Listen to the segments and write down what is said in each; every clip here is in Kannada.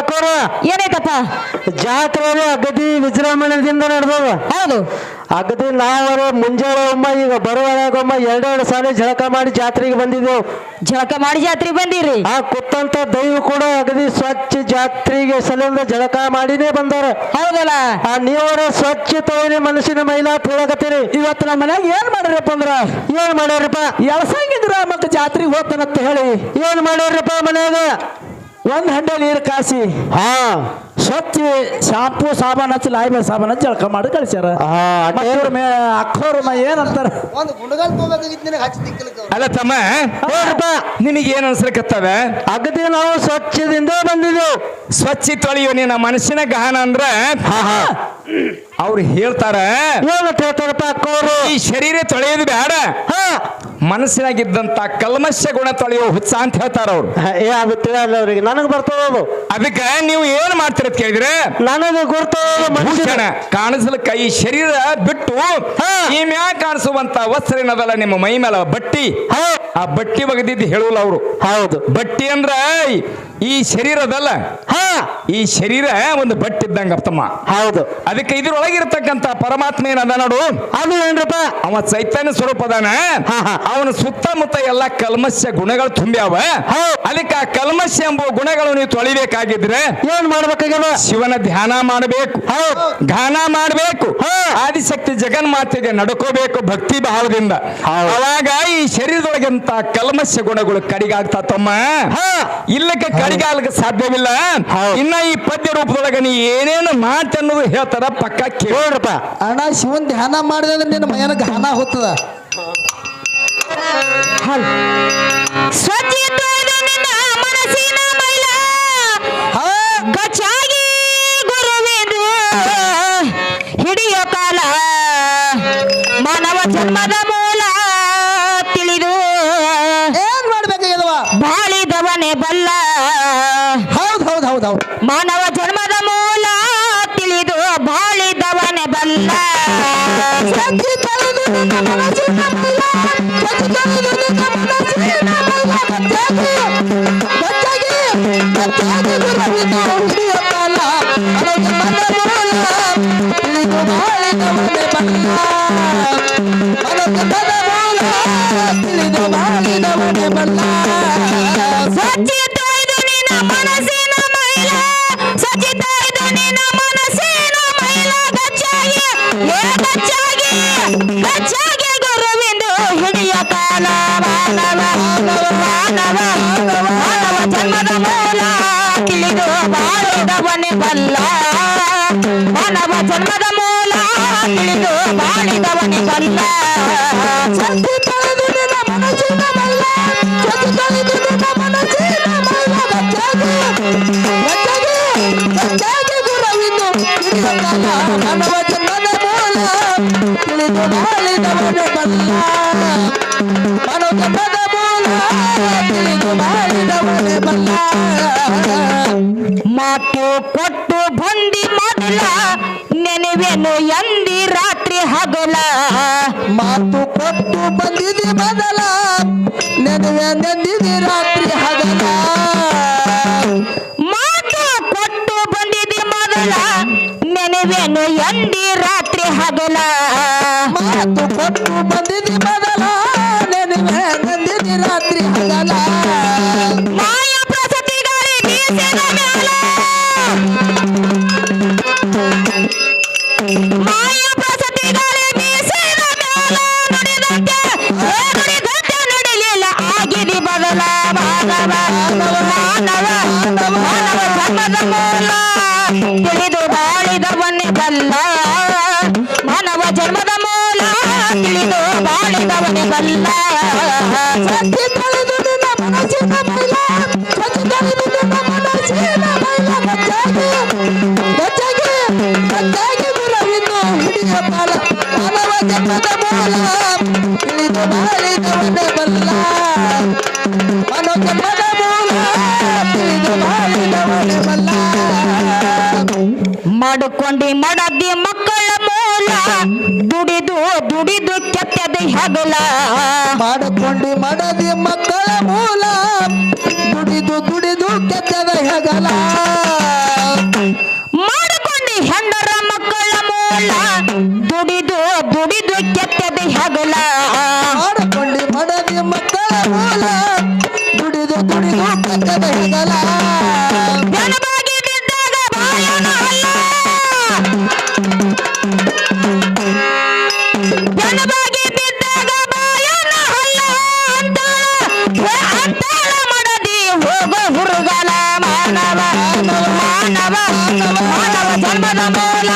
ಅಕ್ಕೋರ ಏನೈತಪ್ಪ ಜಾತ್ರೆ ಅಗದಿ ವಿಜೃಂಭಣೆಯಿಂದ ನಡೆದವ. ಹೌದು. ಅಗದಿ ನಾವರ ಮುಂಜಾನೆ ಒಮ್ಮ ಈಗ ಬರುವಾಗೊಮ್ಮ ಎರಡೆರಡು ಸಾಲ ಜಳಕ ಮಾಡಿ ಜಾತ್ರೆಗೆ ಬಂದಿದ್ದೆವು. ಜಳಕ ಮಾಡಿ ಜಾತ್ರೆಗೆ ಬಂದಿರಿ? ಆ ಕುತ್ತಂತ ದೈವ ಕೂಡ ಅಗದಿ ಸ್ವಚ್ಛ ಜಾತ್ರೆಗೆ ಸಲಿಂದ ಜಳಕ ಮಾಡಿನೇ ಬಂದಾರ. ಹೌದಲ್ಲ? ಆ ನೀವರ ಸ್ವಚ್ಛತೆಯ ಮನಸ್ಸಿನ ಮೈಲಾ ಪೂರಾಗತ್ತೀರಿ ಇವತ್ತು ನಮ್ಮ ಮನ್ಯಾಗ ಏನ್ ಮಾಡ್ರಪ್ಪ ಅಂದ್ರ? ಏನ್ ಮಾಡ್ಯಾರಪ್ಪ? ಎಳ್ಸಂಗಿದ್ರ ಮತ್ತೆ ಜಾತ್ರೆಗೆ ಹೋಗ್ತಾನಂತ ಹೇಳಿ. ಏನ್ ಮಾಡ್ಯಾರಪ್ಪ ಮನ್ಯಾಗ? ಒಂದ್ ಹಂಡೆ ನೀರು ಕಾಸಿ. ಹಾ. ಸ್ವಚ್ಛ ಶಾಂಪು ಸಾಬಾನ್ ಹಚ್ಚಿ ಲಾಯ್ಬೆ ಸಾಬಾನ್ ಹಚ್ಚಿ ಜಳಕ ಮಾಡಿ ಕಳಿಸ್ಯಾರ. ಇವ್ರ ಮೇ ಮ ಏನಂತಾರ? ಒಂದು ಗುಂಡಗಾಲ್ ತಗೋಬೇಕಾಗಿತ್ತು ನಿನಗೆ ಹಚ್ಚಿ ತಿಕ್ಕಲಿಕ್ಕೆ ಅಲ್ಲ ತಮ್ಮ ನಿನಗೆ ಏನ್ ಅನ್ಸ್ಲಿಕತ್ತವ ಅಗದಿ ನಾವು ಸ್ವಚ್ಛದಿಂದ ಬಂದಿದ್ದೆವು ಸ್ವಚ್ಛ ತೊಳೆಯೋ ನಿನ್ನ ಮನಸ್ಸಿನ ಗಹನ ಅಂದ್ರ ಅವ್ರು ಹೇಳ್ತಾರ ಹೇಳ್ತಾರಪ್ಪ ಅಕ್ಕೋರು? ಈ ಶರೀರ ತೊಳೆಯೋದು ಬೇಡ ಹಾ. ಮನಸ್ಸಿನಾಗಿದ್ದಂತ ಕಲ್ಮಶ ಗುಣ ತೊಳೆಯೋ ಹುಚ್ಚ ಅಂತ ಹೇಳ್ತಾರ ಅವ್ರು. ಏ ಅದು ತಿಳಿಯಲ್ಲ ಅವ್ರಿಗೆ. ನನಗೆ ಬರ್ತದದು ಅದಕ್ಕೆ ನೀವು ಏನ್ ಮಾಡ್ತೀರ ಅಂತ ಕೇಳಿದ್ರೆ ನನಗೆ ಗುರ್ತದ ಮನುಷ್ಯನ ಭೂಷಣ ಕಾಣಿಸ್ಲಿಕ್ಕ ಈ ಶರೀರ ಬಿಟ್ಟು ಈ ಮ್ಯಾಗ ಕಾಣಿಸುವಂತ ವಸ್ತ್ರ ಏನದಲ್ಲ ನಿಮ್ಮ ಮೈ ಮೇಲೆ ಬಟ್ಟಿ. ಆ ಬಟ್ಟಿ ಬಗದಿದ್ದು ಹೇಳುವಲ್ಲ ಅವರು. ಹೌದು. ಬಟ್ಟಿ ಅಂದ್ರ ಈ ಶರೀರದಲ್ಲ? ಹಾ. ಈ ಶರೀರ ಒಂದು ಬಟ್ ಇದ್ದಂಗ ತಮ್ಮ. ಹೌದು. ಅದಕ್ಕೆ ಇದ್ರೊಳಗಿರ್ತಕ್ಕಂತ ಪರಮಾತ್ಮ ಏನದ ನೋಡು? ಅದು ಏನ್ರಪ್ಪ? ಅವ ಚೈತನ್ಯ ಸ್ವರೂಪ ಅದಾನ. ಅವನ ಸುತ್ತಮುತ್ತ ಎಲ್ಲ ಕಲ್ಮಶ ಗುಣಗಳು ತುಂಬ್ಯಾವ. ಅದಕ್ಕೆ ಆ ಕಲ್ಮಶ ಎಂಬ ಗುಣಗಳು ನೀವು ತೊಳಿಬೇಕಾಗಿದ್ರೆ ಏನ್ ಮಾಡ್ಬೇಕಾಗ್ಯದ? ಶಿವನ ಧ್ಯಾನ ಮಾಡಬೇಕು. ಹೌದು ಗಾನ ಮಾಡಬೇಕು. ಆದಿಶಕ್ತಿ ಜಗನ್ಮಾತೆಗೆ ನಡ್ಕೋಬೇಕು ಭಕ್ತಿ ಭಾವದಿಂದ. ಅವಾಗ ಈ ಶರೀರದೊಳಗಿಂತ ಕಲ್ಮಶ ಗುಣಗಳು ಕಡಿಗಾಗ್ತಾ ತಮ್ಮ. ಹಾ. ಇಲ್ಲಕ್ಕೆ ಕಡಿಗಾಲಕ್ಕೆ ಸಾಧ್ಯವಿಲ್ಲ. ಇನ್ನ ಈ ಪದ್ಯ ರೂಪದೊಳಗ ನೀ ಏನೇನು ಮಾತು ಅನ್ನೋದು ಹೇಳ್ತಾರ ಪಕ್ಕ ಕೇಳಪ್ಪ ಅಣ್ಣ ಶಿವನ್ ಧ್ಯಾನ ಮಾಡಿದ್ರೆ ನಿನ್ನ ಮೈಯನ ಹಣ ಹೋಗ್ತದ. ಸ್ವಚ್ಛ ಮನಸಿನ ಮನಸ್ಸಿನ ಮೈಲ. ಗಚ್ಚಾಗಿ ಹೌದ್ ಹೌದ್ ಹೌದ್ ಹೌದ್ ಮಾನವ ಜನ್ಮದ ಮೂಲ ತಿಳಿದು ಬಾಳಿದವನೇ ಬಲ್ಲ ಸಜ್ಜಿ ತೊಳೆದು ನಿನ್ನ ಮನಸ್ಸಿನ ಮೈಲ, ಸಜ್ಜಿ ತೊಳೆದು ನಿನ್ನ ಮನಸ್ಸಿನ ಮೈಲ, ಗಚ್ಚಾಗಿ, ಗಚ್ಚಾಗಿ, ಗಚ್ಚಾಗಿ ಗುರುವಿನ ಹಿಡಿಯೋ ಕಾಲ, ಅನಂತ ಮನಮೂಲ, ತಿಳಿದು ಬಾಳಿದವನೇ ಬಲ್ಲ. ಅನಂತ ಮನಮೂಲ, ತಿಳಿದು ಬಾಳಿದವನೇ ಬಲ್ಲ. ಮಾನವ ಜನ್ಮದ ಮೂಲ ತಿಳಿದು ಬಾಳಿದವನೇ ಬಲ್ಲ ಹಿಡಿಯೋ ಕಾಲ, ಮಾನವ ಜನ್ಮದ ಮೂಲ, ತಿಳಿದು ಬಾಳಿದವನು ಬಲ್ಲ. ಮಾನವ ಜನ್ಮದ ಮೂಲ, ತಿಳಿದು ಬಾಳಿದವನು ಬಲ್ಲ. ಮಾತು ಕೊಟ್ಟು ಬಂದಿ ಮೊದಲ ನೆನೆವೆನು ಎಂದಿ ರಾತ್ರಿ ಹಗಲ ಮಾತು ಕೊಟ್ಟು ಬಂದಿದೆ ಮೊದಲ ನೆನವೆ ನೆಂದಿದೆ ರಾತ್ರಿ ಹಗಲ ಮಾತು ಕೊಟ್ಟು ಬಂದಿದೆ ಮೊದಲ ನೆನವೆನು ಎಂದಿ ರಾತ್ರಿ ಹಗಲ. ಮಾತು ಕೊಟ್ಟು ಬಂದಿದೆ ಮೊದಲ. ಗಚ್ಚಾಗಿ ಮಡದಿ ಮಕ್ಕಳ ಮೂಲ, ದುಡಿದು ದುಡಿದು ಬಾಳಿದವನೇ ಬಲ್ಲ ಮಾಡಿಕೊಂಡಿ ಮಡದಿ ಮಕ್ಕಳ ಮೂಲ, ದುಡಿದು ದುಡಿದು ಕೆತ್ತದ ಹಗಲ. ದುಡಿದು ದುಡಿದು ಕೆತ್ತದ ಹೆಗಲ. ಮಾಡಿಕೊಂಡಿ ಮಡದಿ ಮಕ್ಕಳ ಮೂಲ. ದುಡಿದು ದುಡಿದು ಕೆತ್ತದ ಹೆಗಲ. ಬಿದ್ದಾಗ ಬಾಯನ ಬಿದ್ದಾಗ ಬಾಯನ ಮಡದಿ ಹುರುಗಲ ಮಾನವ. ಮಾನವ ಮಾನವ ಜನ್ಮದ ಮೂಲ.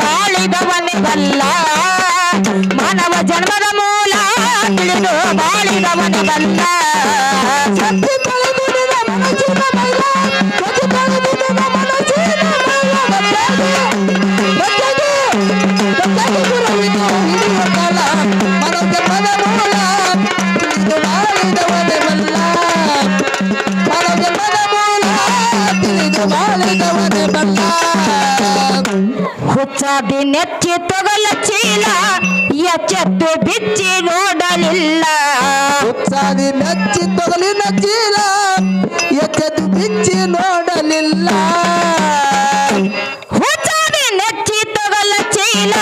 ಬಾಳಿದವನೇ ಬಲ್ಲ ಮಾನವ ಜನ್ಮದ ಮೂಲ ತಿಳಿದು ಬಾಳಿದವನೇ ಬಲ್ಲ ಹುಚ್ಚಾದಿ ನೆಚ್ಚಿ ತೊಗಲ ಚೀಲ ಎಚ್ಚೆತ್ತು ಬಿಚ್ಚಿ ನೋಡಲಿಲ್ಲ. ಉತ್ಸಾದಿ ನೆಚ್ಚಿ ತೊಗಲಿನ ಚೀಲ ಎಚ್ಚೆತ್ತು ಬಿಚ್ಚಿ ನೋಡಲಿಲ್ಲ. ಹುಚ್ಚಾದಿ ನೆಚ್ಚಿ ತೊಗಲ ಚೀಲ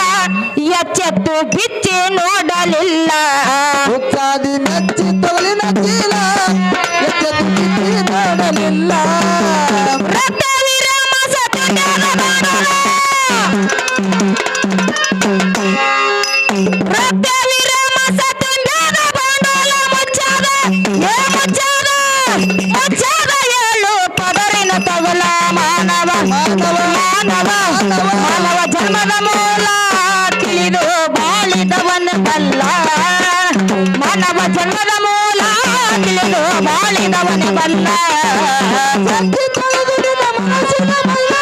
ಎಚ್ಚೆತ್ತು ಬಿಚ್ಚಿ ನೋಡಲಿಲ್ಲ. ಉತ್ಸಾದಿ ನೆಚ್ಚಿ ತೊಗಲಿನ ಚೀಲ ಎಚ್ಚೆತ್ತು ಬಿಚ್ಚಿ ನೋಡಲಿಲ್ಲ. ಬಾಳಿದವನ ಬಲ್ಲ ಸತ್ತಿ ತೊಳೆದು ನಿನ್ನ ಮನಸ್ಸಿನ ಮೈಲ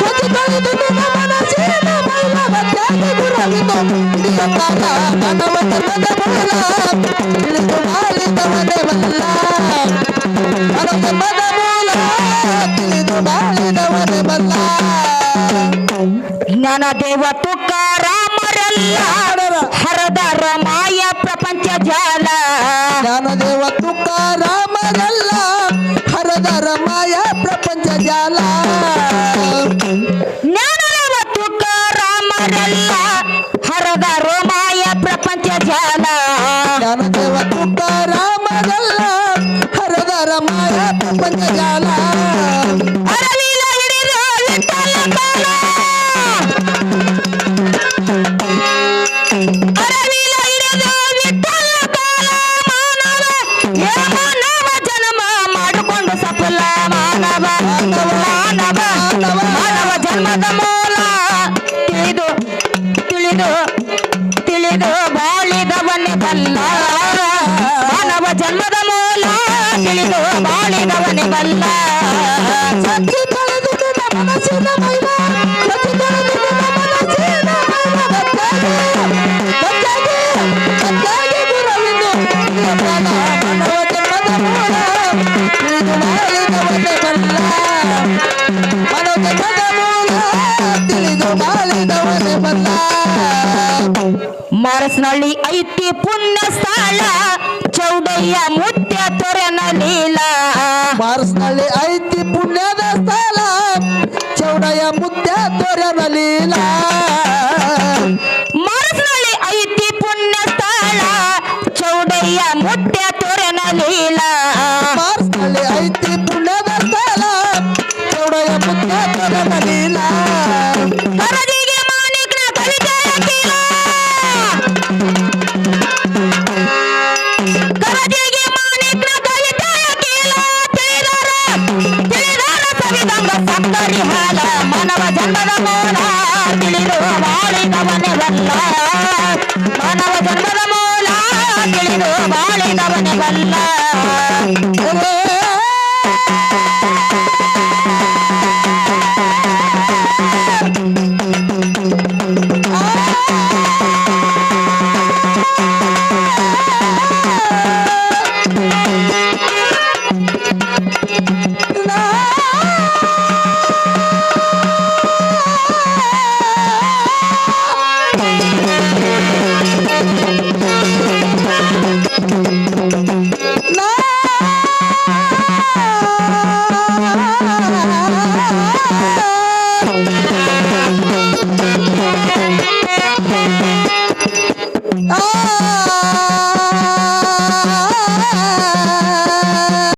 ಸತ್ತಿ ತೊಳೆದು ನಿನ್ನ ಮನಸ್ಸಿನ ಮೈಲ ಗದ್ದಾಗಿ ಗುರುವಿನ ಹಿಡಿಯುವ ಕಾಲ ಮಾನವ ಧರ್ಮದ ಮೂಲ ತಿಳಿದು ಬಾಳಿದವನೇ ಬಲ್ಲ ಮನದ ಮನ ಮೂಲ ತಿಳಿದು ಬಾಳಿದವನೇ ಬಲ್ಲ ಜ್ಞಾನ ದೇವ ತುಕಾರಾಮರೆಲ್ಲ ಹರದರ ಮಾಯ ಪ್ರಪಂಚ ಜಾಲ ಜ್ಞಾನದೇವ ತುಕಾರಾಮರಲ್ಲ ಜಾಲ ಜ್ಞಾನದೇವ ರಾಮರಲ್ಲ ಹರದ ಮಾಯ ಪ್ರಪಂಚ ಜಾಲ ಜ್ಞಾನದೇವ ತುಕಾರಾಮರಲ್ಲ ಹರದ ರಮಾಯ ಪ್ರಪಂಚ ಜಾಲ ಮರಸ್ನಳ್ಳಿ ಐತಿ ಪುಣ್ಯ ಸ್ಥಳ ಚೌಡಯ್ಯ ಮುತ್ಯ ತೊರೆನ ಲೀಲ. ಮಾರ್ಸ್ನಲ್ಲಿ ಐತಿ ಪುಣ್ಯದ ಸ್ಥಳ ಚೌಡಯ್ಯ ಮುತ್ಯ ತೊರೆನ ಲೀಲ. ಮರಸ್ನಳ್ಳಿ ಐತಿ ಪುಣ್ಯ ಸ್ಥಳ ಚೌಡಯ್ಯ ಮುತ್ಯ ತೊರೆನ ಲೀಲ. ಮಾರ್ಸ್ನಲ್ಲಿ ಐತಿ ಸಕ್ಕರಿ ಹಾಲ ಮಾನವ ಜನ್ಮದ ಮೂಲ ತಿಳಿದು ಬಾಳಿದವನೇ ಬಲ್ಲ ಮಾನವ ಜನ್ಮದ ಮೂಲ ತಿಳಿದು ಬಾಳಿದವನೇ ಬಲ್ಲ